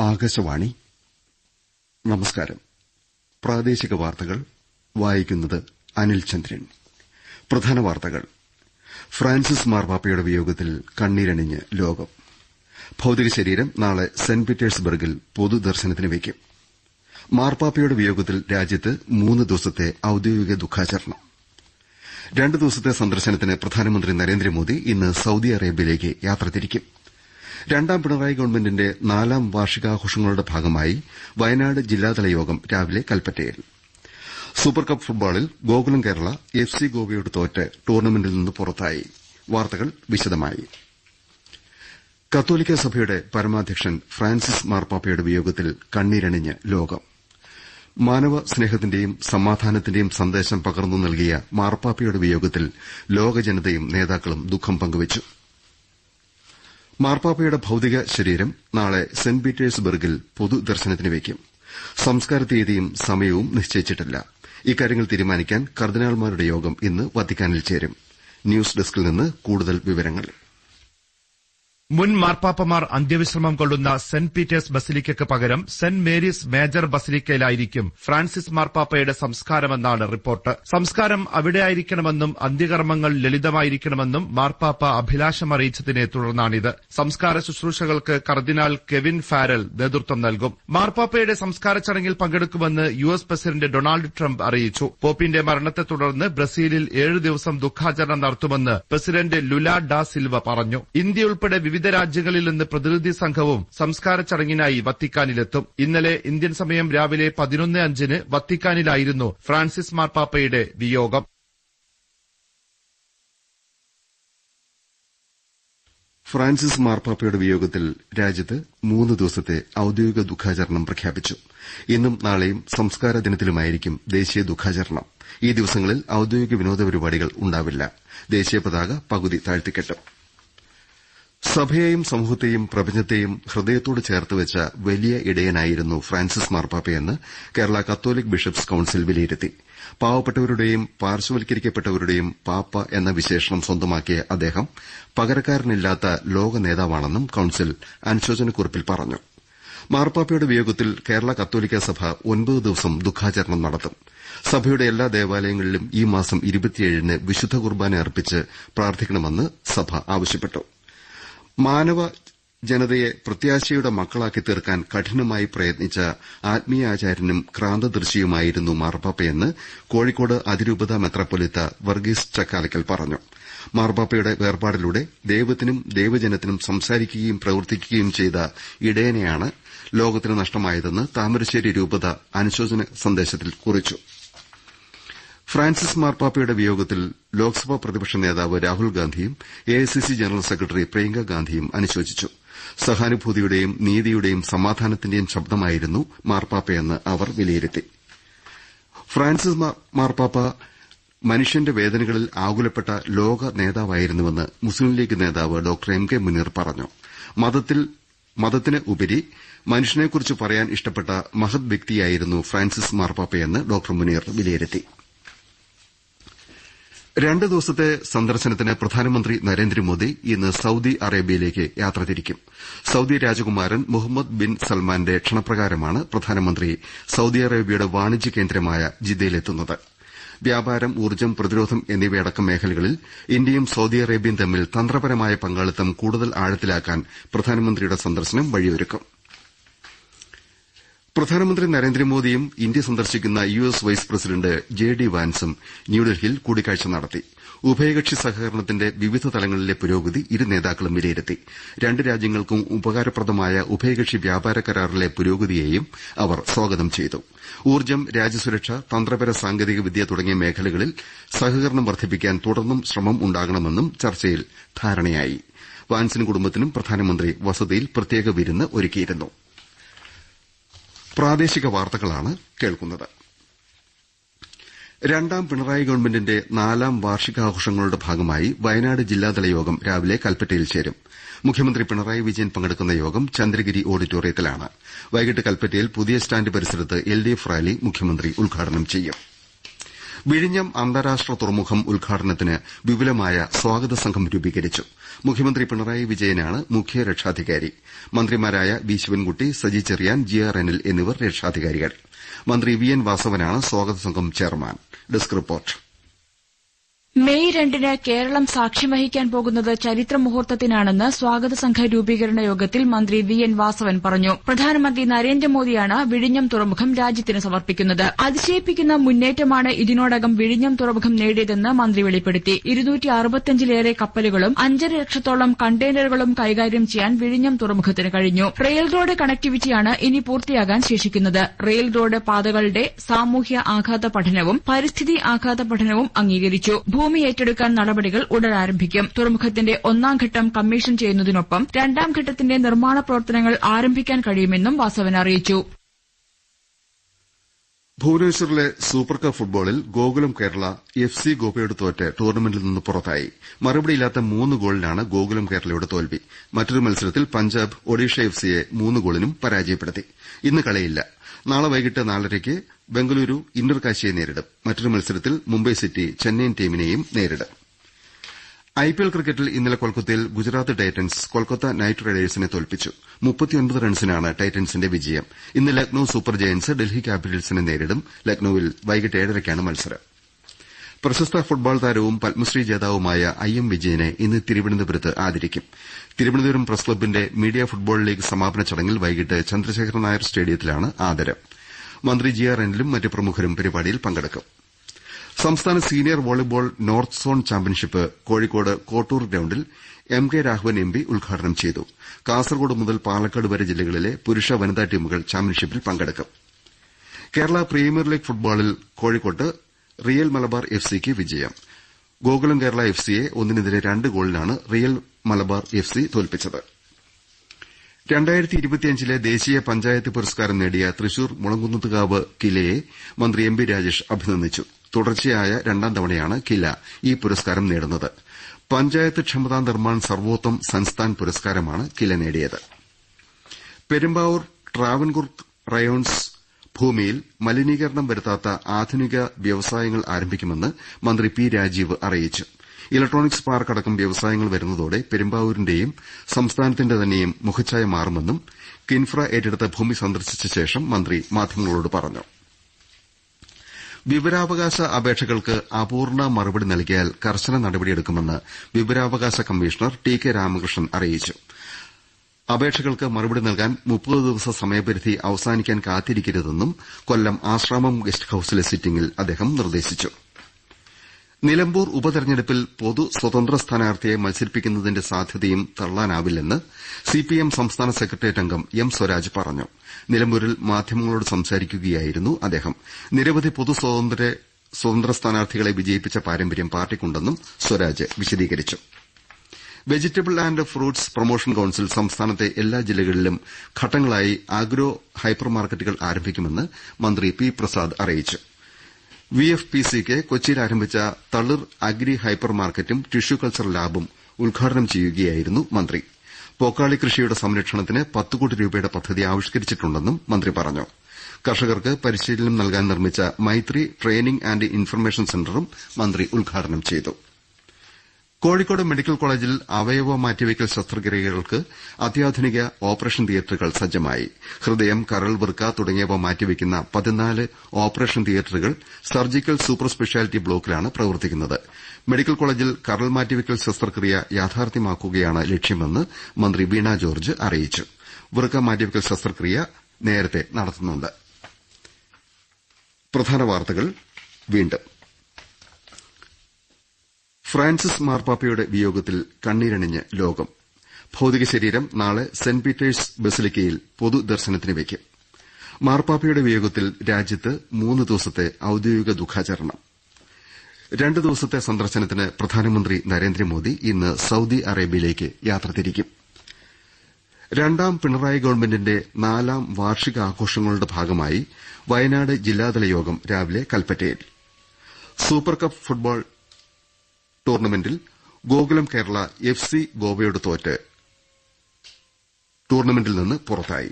ആകാശവാണി. നമസ്കാരം. പ്രാദേശിക വാർത്തകൾ വായിക്കുന്നത് അനിൽ ചന്ദ്രൻ. പ്രധാന വാർത്തകൾ. ഫ്രാൻസിസ് മാർപാപ്പയുടെ വിയോഗത്തിൽ കണ്ണീരണിഞ്ഞ് ലോകം. ഭൌതിക ശരീരം നാളെ സെന്റ് പീറ്റേഴ്സ്ബർഗിൽ പൊതുദർശനത്തിന് വയ്ക്കും. മാർപാപ്പയുടെ വിയോഗത്തിൽ രാജ്യത്ത് മൂന്ന് ദിവസത്തെ ഔദ്യോഗിക ദുഃഖാചരണം. രണ്ടു ദിവസത്തെ സന്ദർശനത്തിന് പ്രധാനമന്ത്രി നരേന്ദ്രമോദി ഇന്ന് സൌദി അറേബ്യയിലേക്ക് യാത്ര തിരിക്കും. രണ്ടാം പിണറായി ഗവൺമെന്റിന്റെ നാലാം വാർഷികാഘോഷങ്ങളുടെ ഭാഗമായി വയനാട് ജില്ലാതല യോഗം രാവിലെ കൽപ്പറ്റയിൽ. സൂപ്പർകപ്പ് ഫുട്ബോളിൽ ഗോകുലം കേരള എഫ് സി ഗോവയോട് തോറ്റ് ടൂർണമെന്റിൽ നിന്ന് പുറത്തായി. വാർത്തകൾ വിശദമായി. കത്തോലിക്ക സഭയുടെ പരമാധ്യക്ഷൻ ഫ്രാൻസിസ് മാർപ്പാപ്പയുടെ വിയോഗത്തിൽ കണ്ണീരണിഞ്ഞ് ലോകം. മാനവ സ്നേഹത്തിന്റെയും സമാധാനത്തിന്റെയും സന്ദേശം പകർന്നു നൽകിയ മാർപ്പാപ്പയുടെ വിയോഗത്തിൽ ലോകജനതയും നേതാക്കളും ദുഃഖം പങ്കുവച്ചു. മാർപ്പാപ്പയുടെ ഭൌതിക ശരീരം നാളെ സെന്റ് പീറ്റേഴ്സ്ബർഗിൽ പൊതുദർശനത്തിന് വയ്ക്കും. സംസ്കാര തീയതിയും സമയവും നിശ്ചയിച്ചിട്ടില്ല. ഇക്കാര്യങ്ങൾ തീരുമാനിക്കാൻ കർദിനാൾമാരുടെ യോഗം ഇന്ന് വത്തിക്കാനിൽ ചേരും. ന്യൂസ് ഡെസ്കിൽ നിന്ന് കൂടുതൽ വിവരങ്ങൾ. മുൻ മാർപ്പാപ്പമാർ അന്ത്യവിശ്രമം കൊള്ളുന്ന സെന്റ് പീറ്റേഴ്സ് ബസിലിക്കയ്ക്ക് പകരം സെന്റ് മേരീസ് മേജർ ബസിലിക്കയിലായിരിക്കും ഫ്രാൻസിസ് മാർപ്പാപ്പയുടെ സംസ്കാരമെന്നാണ് റിപ്പോർട്ട്. സംസ്കാരം അവിടെയായിരിക്കണമെന്നും അന്ത്യകർമ്മങ്ങൾ ലളിതമായിരിക്കണമെന്നും മാർപ്പാപ്പ അഭിലാഷമറിയിച്ചതിനെ തുടർന്നാണിത്. സംസ്കാര ശുശ്രൂഷകൾക്ക് കർദിനാൾ കെവിൻ ഫാരൽ നേതൃത്വം നൽകും. മാർപ്പാപ്പയുടെ സംസ്കാര ചടങ്ങിൽ പങ്കെടുക്കുമെന്ന് U S president Donald Trump അറിയിച്ചു. പോപ്പിന്റെ മരണത്തെ തുടർന്ന് ബ്രസീലിൽ ഏഴ് ദിവസം ദുഃഖാചരണം നടത്തുമെന്ന് പ്രസിഡന്റ് ലുല ഡാ സിൽവ പറഞ്ഞു. ഇന്ത്യ ഉൾപ്പെടെ വിവിധ രാജ്യങ്ങളിൽ നിന്ന് പ്രതിനിധി സംഘവും സംസ്കാര ചടങ്ങിനായി വത്തിക്കാനിലെത്തും. ഇന്നലെ ഇന്ത്യൻ സമയം രാവിലെ പതിനൊന്ന് അഞ്ചിന് വത്തിക്കാനിലായിരുന്നു ഫ്രാൻസിസ് മാർപ്പാപ്പയുടെ വിയോഗം. ഫ്രാൻസിസ് മാർപ്പാപ്പയുടെ വിയോഗത്തിൽ രാജ്യത്ത് മൂന്ന് ദിവസത്തെ ഔദ്യോഗിക ദുഃഖാചരണം പ്രഖ്യാപിച്ചു. ഇന്നും നാളെയും സംസ്കാര ദിനത്തിലുമായിരിക്കും ദേശീയ ദുഃഖാചരണം. ഈ ദിവസങ്ങളിൽ ഔദ്യോഗിക വിനോദ പരിപാടികൾ ഉണ്ടാവില്ല. ദേശീയ പതാക പകുതി താഴ്ത്തിക്കെട്ടും. സഭയെയും സമൂഹത്തെയും പ്രപഞ്ചത്തെയും ഹൃദയത്തോട് ചേർത്തുവെച്ച വലിയ ഇടയനായിരുന്നു ഫ്രാൻസിസ് മാർപ്പാപ്പയെന്ന് കേരള കത്തോലിക് ബിഷപ്സ് കൌൺസിൽ വിലയിരുത്തി. പാവപ്പെട്ടവരുടെയും പാർശ്വവൽക്കരിക്കപ്പെട്ടവരുടെയും പാപ്പ എന്ന വിശേഷണം സ്വന്തമാക്കിയ അദ്ദേഹം പകരക്കാരനില്ലാത്ത ലോക നേതാവാണെന്നും കൌൺസിൽ അനുശോചനക്കുറിപ്പിൽ പറഞ്ഞു. മാർപ്പാപ്പയുടെ വിയോഗത്തിൽ കേരള കത്തോലിക്ക സഭ ഒൻപത് ദിവസം ദുഃഖാചരണം നടത്തും. സഭയുടെ എല്ലാ ദേവാലയങ്ങളിലും ഈ മാസം വിശുദ്ധ കുർബാന അർപ്പിച്ച് പ്രാർത്ഥിക്കണമെന്ന് സഭ ആവശ്യപ്പെട്ടു. മാനവ ജനതയെ പ്രത്യാശയുടെ മക്കളാക്കി തീർക്കാൻ കഠിനമായി പ്രയത്നിച്ച ആത്മീയാചാര്യനും ക്രാന്തദൃശിയുമായിരുന്നു മാർപ്പാപ്പയെന്ന് കോഴിക്കോട് അതിരൂപത മെത്രാപ്പൊലിത്ത വർഗീസ് ചക്കാലക്കൽ പറഞ്ഞു. മാർപ്പാപ്പയുടെ വേർപാടിലൂടെ ദൈവത്തിനും ദൈവജനത്തിനും സംസാരിക്കുകയും പ്രവർത്തിക്കുകയും ചെയ്ത ഇടയനെയാണ് ലോകത്തിന് നഷ്ടമായതെന്ന് താമരശ്ശേരി രൂപത അനുശോചന സന്ദേശത്തിൽ കുറിച്ചു. ഫ്രാൻസിസ് മാർപാപ്പയുടെ വിയോഗത്തിൽ ലോക്സഭാ പ്രതിപക്ഷ നേതാവ് രാഹുൽ ഗാന്ധിയും എഐസിസി ജനറൽ സെക്രട്ടറി പ്രിയങ്ക ഗാന്ധിയും അനുശോചിച്ചു. സഹാനുഭൂതിയുടെയും നീതിയുടെയും സമാധാനത്തിന്റെയും ശബ്ദമായിരുന്നു മാർപ്പാപ്പയെന്ന് അവർ വിലയിരുത്തി. ഫ്രാൻസിസ് മാർപാപ്പ മനുഷ്യന്റെ വേദനകളിൽ ആകുലപ്പെട്ട ലോക നേതാവായിരുന്നുവെന്ന് മുസ്ലിം ലീഗ് നേതാവ് ഡോക്ടർ എം കെ മുനീർ പറഞ്ഞു. മതത്തിന് ഉപരി മനുഷ്യനെക്കുറിച്ച് പറയാൻ ഇഷ്ടപ്പെട്ട മഹത് വ്യക്തിയായിരുന്നു ഫ്രാൻസിസ് മാർപ്പാപ്പയെന്ന് ഡോക്ടർ മുനീർ വിലയിരുത്തി. രണ്ട് ദിവസത്തെ സന്ദർശനത്തിന് പ്രധാനമന്ത്രി നരേന്ദ്രമോദി ഇന്ന് സൌദി അറേബ്യയിലേക്ക് യാത്ര തിരിക്കും. സൌദി രാജകുമാരൻ മുഹമ്മദ് ബിൻ സൽമാന്റെ ക്ഷണപ്രകാരമാണ് പ്രധാനമന്ത്രി സൌദി അറേബ്യയുടെ വാണിജ്യ കേന്ദ്രമായ ജിദ്ദയിലെത്തുന്നത്. വ്യാപാരം ഊർജം പ്രതിരോധം എന്നിവയടക്കം മേഖലകളിൽ ഇന്ത്യയും സൌദി അറേബ്യയും തമ്മിൽ തന്ത്രപരമായ പങ്കാളിത്തം കൂടുതൽ ആഴത്തിലാക്കാൻ പ്രധാനമന്ത്രിയുടെ സന്ദർശനം വഴിയൊരുക്കും. പ്രധാനമന്ത്രി നരേന്ദ്രമോദിയും ഇന്ത്യ സന്ദർശിക്കുന്ന U S vice president J D വാൻസും ന്യൂഡൽഹിയിൽ കൂടിക്കാഴ്ച നടത്തി. ഉഭയകക്ഷി സഹകരണത്തിന്റെ വിവിധ തലങ്ങളിലെ പുരോഗതി ഇരു നേതാക്കളും വിലയിരുത്തി. രണ്ട് രാജ്യങ്ങൾക്കും ഉപകാരപ്രദമായ ഉഭയകക്ഷി വ്യാപാര കരാറിലെ പുരോഗതിയെയും അവർ സ്വാഗതം ചെയ്തു. ഊർജം രാജ്യസുരക്ഷ തന്ത്രപര സാങ്കേതിക വിദ്യ തുടങ്ങിയ മേഖലകളിൽ സഹകരണം വർദ്ധിപ്പിക്കാൻ തുടർന്നും ശ്രമം ഉണ്ടാകണമെന്നും ചർച്ചയിൽ ധാരണയായി. വാൻസിനും കുടുംബത്തിനും പ്രധാനമന്ത്രി വസതിയിൽ പ്രത്യേക വിരുന്ന് ഒരുക്കിയിരുന്നു. പ്രാദേശിക വാർത്തകളാണ് കേൾക്കുന്നത്. രണ്ടാം പിണറായി ഗവൺമെന്റിന്റെ നാലാം വാർഷികാഘോഷങ്ങളുടെ ഭാഗമായി വയനാട് ജില്ലാതല യോഗം രാവിലെ കൽപ്പറ്റയിൽ ചേരും. മുഖ്യമന്ത്രി പിണറായി വിജയൻ പങ്കെടുക്കുന്ന യോഗം ചന്ദ്രഗിരി ഓഡിറ്റോറിയത്തിലാണ്. വൈകിട്ട് കൽപ്പറ്റയിൽ പുതിയ സ്റ്റാൻഡ് പരിസരത്ത് എൽഡിഎഫ് റാലി മുഖ്യമന്ത്രി ഉദ്ഘാടനം ചെയ്യും. വിഴിഞ്ഞം അന്താരാഷ്ട്ര തുറമുഖം ഉദ്ഘാടനത്തിന് വിപുലമായ സ്വാഗത സംഘം രൂപീകരിച്ചു. മുഖ്യമന്ത്രി പിണറായി വിജയനാണ് മുഖ്യ രക്ഷാധികാരി. മന്ത്രിമാരായ V Sivankutty Saji Cherian G R Anil എന്നിവർ രക്ഷാധികാരികൾ. മന്ത്രി വി എൻ വാസവനാണ് സ്വാഗത സംഘം ചെയർമാൻ. മെയ് രണ്ടിന് കേരളം സാക്ഷ്യം വഹിക്കാൻ പോകുന്നത് ചരിത്ര മുഹൂർത്തത്തിനാണെന്ന് സ്വാഗത സംഘ രൂപീകരണ യോഗത്തിൽ മന്ത്രി വി എൻ വാസവൻ പറഞ്ഞു. പ്രധാനമന്ത്രി നരേന്ദ്രമോദിയാണ് വിഴിഞ്ഞം തുറമുഖം രാജ്യത്തിന് സമർപ്പിക്കുന്നത്. അതിശയിപ്പിക്കുന്ന മുന്നേറ്റമാണ് ഇതിനോടകം വിഴിഞ്ഞം തുറമുഖം നേടിയതെന്ന് മന്ത്രി വെളിപ്പെടുത്തി. ഇരുന്നൂറ്റിയറുപത്തിയഞ്ചിലേറെ കപ്പലുകളും അഞ്ചര ലക്ഷത്തോളം കണ്ടെയ്നറുകളും കൈകാര്യം ചെയ്യാൻ വിഴിഞ്ഞം തുറമുഖത്തിന് കഴിഞ്ഞു. റെയിൽ റോഡ് കണക്ടിവിറ്റിയാണ് ഇനി പൂർത്തിയാകാൻ ശേഷിക്കുന്നത്. റെയിൽ റോഡ് പാതകളുടെ സാമൂഹ്യ ആഘാത പഠനവും പരിസ്ഥിതി ആഘാത പഠനവും അംഗീകരിച്ചു. ഭൂമി ഏറ്റെടുക്കാൻ നടപടികൾ ഉടൻ ആരംഭിക്കും. തുറമുഖത്തിന്റെ ഒന്നാം ഘട്ടം കമ്മീഷൻ ചെയ്യുന്നതിനൊപ്പം രണ്ടാം ഘട്ടത്തിന്റെ നിർമ്മാണ പ്രവർത്തനങ്ങൾ ആരംഭിക്കാൻ കഴിയുമെന്നും വാസവൻ അറിയിച്ചു. ഭുവനേശ്വറിലെ സൂപ്പർ കപ്പ് ഫുട്ബോളിൽ ഗോകുലം കേരള എഫ് സി ഗോവയോട് തോറ്റ് ടൂർണമെന്റിൽ നിന്ന് പുറത്തായി. മറുപടിയില്ലാത്ത മൂന്ന് ഗോളിനാണ് ഗോകുലം കേരളയുടെ തോൽവി. മറ്റൊരു മത്സരത്തിൽ പഞ്ചാബ് ഒഡീഷ എഫ് സിയെ മൂന്ന് ഗോളിനും പരാജയപ്പെടുത്തി. ഇന്ന് കളിയില്ല. നാളെ വൈകിട്ട് നാലരയ്ക്ക് ബംഗളൂരു ഇന്റർ കാശിയെ നേരിടും. മറ്റൊരു മത്സരത്തിൽ മുംബൈ സിറ്റി ചെന്നൈയിൻ ടീമിനെയും നേരിടും. ഐപിഎൽ ക്രിക്കറ്റിൽ ഇന്നലെ കൊൽക്കത്തയിൽ ഗുജറാത്ത് ടൈറ്റൻസ് കൊൽക്കത്ത നൈറ്റ് റൈഡേഴ്സിനെ തോൽപ്പിച്ചു. റൺസിനാണ് ടൈറ്റൻസിന്റെ വിജയം. ഇന്ന് ലക്നൌ സൂപ്പർ ജയന്റ്സ് ഡൽഹി ക്യാപിറ്റൽസിനെ നേരിടും. ലക്നൌവിൽ വൈകിട്ട് ഏഴരയ്ക്കാണ് മത്സരം. പ്രശസ്ത ഫുട്ബോൾ താരവും പത്മശ്രീ ജേതാവുമായ ഐ എം വിജയനെ ഇന്ന് തിരുവനന്തപുരത്ത് ആദരിക്കും. തിരുവനന്തപുരം പ്രസ് ക്ലബിന്റെ മീഡിയ ഫുട്ബോൾ ലീഗ് സമാപന ചടങ്ങിൽ വൈകിട്ട് ചന്ദ്രശേഖരൻ നായർ സ്റ്റേഡിയത്തിലാണ് ആദരം. മന്ത്രി ജി ആർ അനിലും മറ്റ് പ്രമുഖരും പരിപാടിയിൽ പങ്കെടുക്കും. സംസ്ഥാന senior volleyball north zone championship Kozhikode Kottur ഗ്രൌണ്ടിൽ M K Raghavan M P ഉദ്ഘാടനം ചെയ്തു. കാസർകോട് മുതൽ പാലക്കാട് വരെ ജില്ലകളിലെ പുരുഷ വനിതാ ടീമുകൾ ചാമ്പ്യൻഷിപ്പിൽ പങ്കെടുക്കും. കേരള പ്രീമിയർ ലീഗ് ഫുട്ബോളിൽ കോഴിക്കോട്ട് റിയൽ മലബാർ എഫ് സിക്ക് വിജയം. ഗോകുലം കേരള എഫ് സിയെ ഒന്നിനെതിരെ രണ്ട് ഗോളിനാണ് റിയൽ മലബാർ എഫ് സി തോൽപ്പിച്ചത്. ലെ ദേശീയ പഞ്ചായത്ത് പുരസ്കാരം നേടിയ തൃശൂർ മുളങ്കുന്നത്തുകാവ് കിലയെ മന്ത്രി എം പി രാജേഷ് അഭിനന്ദിച്ചു. തുടർച്ചയായ രണ്ടാം തവണയാണ് കില ഈ പുരസ്കാരം നേടുന്നത്. പഞ്ചായത്ത് ക്ഷമതാ നിർമ്മാൺ സർവോത്തം സൻസ്ഥാൻ പുരസ്കാരമാണ് കില നേടിയത്. പെരുമ്പാവൂർ ട്രാവൻകൂർ റയോൺസ് ഭൂമിയിൽ മലിനീകരണം വരുത്താത്ത ആധുനിക വ്യവസായങ്ങൾ ആരംഭിക്കുമെന്ന് മന്ത്രി പി രാജീവ് അറിയിച്ചു. ഇലക്ട്രോണിക്സ് പാർക്ക് അടക്കം വ്യവസായങ്ങൾ വരുന്നതോടെ പെരുമ്പാവൂരിന്റെയും സംസ്ഥാനത്തിന്റെ തന്നെയും മുഖച്ഛായ മാറുമെന്നും കിൻഫ്ര ഏറ്റെടുത്ത ഭൂമി സന്ദർശിച്ച ശേഷം മന്ത്രി മാധ്യമങ്ങളോട് പറഞ്ഞു. വിവരാവകാശ അപേക്ഷകൾക്ക് അപൂർണ മറുപടി നൽകിയാൽ കർശന നടപടിയെടുക്കുമെന്ന് വിവരാവകാശ കമ്മീഷണർ ടി കെ രാമകൃഷ്ണൻ അറിയിച്ചു. അപേക്ഷകൾക്ക് മറുപടി നൽകാൻ മുപ്പത് ദിവസ സമയപരിധി അവസാനിക്കാൻ കാത്തിരിക്കരുതെന്നും കൊല്ലം ആശ്രാമം ഗസ്റ്റ് ഹൌസിലെ സിറ്റിംഗിൽ അദ്ദേഹം നിർദ്ദേശിച്ചു. നിലമ്പൂർ ഉപതെരഞ്ഞെടുപ്പിൽ പൊതു സ്വതന്ത്ര സ്ഥാനാർത്ഥിയെ മത്സരിപ്പിക്കുന്നതിന്റെ സാധ്യതയും തള്ളാനാവില്ലെന്ന് സിപിഎം സംസ്ഥാന സെക്രട്ടേറിയറ്റ് അംഗം എം സ്വരാജ് പറഞ്ഞു. നിലമ്പൂരിൽ മാധ്യമങ്ങളോട് സംസാരിക്കുകയായിരുന്നു അദ്ദേഹം. നിരവധി പൊതു സ്വതന്ത്ര സ്ഥാനാർത്ഥികളെ വിജയിപ്പിച്ച പാരമ്പര്യം പാർട്ടിക്കുണ്ടെന്നും സ്വരാജ് വിശദീകരിച്ചു. Vegetable and fruits promotion council സംസ്ഥാനത്തെ എല്ലാ ജില്ലകളിലും ഘട്ടങ്ങളായി ആഗ്രോ ഹൈപ്പർ മാർക്കറ്റുകൾ ആരംഭിക്കുമെന്ന് മന്ത്രി പി പ്രസാദ് അറിയിച്ചു. വി എഫ് പി സിക്ക് കൊച്ചിയിൽ ആരംഭിച്ച തളിർ അഗ്രി ഹൈപ്പർ മാർക്കറ്റും ടിഷ്യൂ കൾച്ചർ ലാബും ഉദ്ഘാടനം ചെയ്യുകയായിരുന്നു മന്ത്രി. പൊക്കാളി കൃഷിയുടെ സംരക്ഷണത്തിന് പത്ത് കോടി രൂപയുടെ പദ്ധതി ആവിഷ്കരിച്ചിട്ടുണ്ടെന്നും മന്ത്രി പറഞ്ഞു. കർഷകർക്ക് പരിശീലനം നൽകാൻ നിർമ്മിച്ച മൈത്രി ട്രെയിനിംഗ് ആന്റ് ഇൻഫർമേഷൻ സെന്ററും മന്ത്രി ഉദ്ഘാടനം ചെയ്തു. കോഴിക്കോട് മെഡിക്കൽ കോളേജിൽ അവയവ മാറ്റിവയ്ക്കൽ ശസ്ത്രക്രിയകൾക്ക് അത്യാധുനിക ഓപ്പറേഷൻ തിയേറ്ററുകൾ സജ്ജമായി. ഹൃദയം കരൾ വൃക്ക തുടങ്ങിയവ മാറ്റിവെക്കുന്ന പതിനാല് ഓപ്പറേഷൻ തിയേറ്ററുകൾ സർജിക്കൽ സൂപ്പർ സ്പെഷ്യാലിറ്റി ബ്ലോക്കിലാണ് പ്രവർത്തിക്കുന്നത്. മെഡിക്കൽ കോളേജിൽ കരൾ മാറ്റിവയ്ക്കൽ ശസ്ത്രക്രിയ യാഥാർത്ഥ്യമാക്കുകയാണ് ലക്ഷ്യമെന്ന് മന്ത്രി വീണ ജോർജ് അറിയിച്ചു. വൃക്ക മാറ്റിവയ്ക്കൽ ശസ്ത്രക്രിയ നേരത്തെ നടത്തുന്നുണ്ട്. ഫ്രാൻസിസ് മാർപ്പാപ്പയുടെ വിയോഗത്തിൽ കണ്ണീരണിഞ്ഞ് ലോകം. ഭൌതിക ശരീരം നാളെ സെന്റ് പീറ്റേഴ്സ് ബസിലിക്കയിൽ പൊതുദർശനത്തിന് വയ്ക്കും. മാർപ്പാപ്പയുടെ വിയോഗത്തിൽ രാജ്യത്ത് മൂന്ന് ദിവസത്തെ ഔദ്യോഗിക ദുഃഖാചരണം. രണ്ട് ദിവസത്തെ സന്ദർശനത്തിന് പ്രധാനമന്ത്രി നരേന്ദ്രമോദി ഇന്ന് സൌദി അറേബ്യയിലേക്ക് യാത്ര തിരിക്കും. രണ്ടാം പിണറായി ഗവൺമെന്റിന്റെ നാലാം വാർഷിക ആഘോഷങ്ങളുടെ ഭാഗമായി വയനാട് ജില്ലാതല യോഗം രാവിലെ കൽപ്പറ്റയിൽ. സൂപ്പർ കപ്പ് ഫുട്ബോൾ ടൂർണമെന്റിൽ ഗോകുലം കേരള എഫ് സി ഗോവയോട് തോറ്റ് ടൂർണമെന്റിൽ നിന്ന് പുറത്തായി.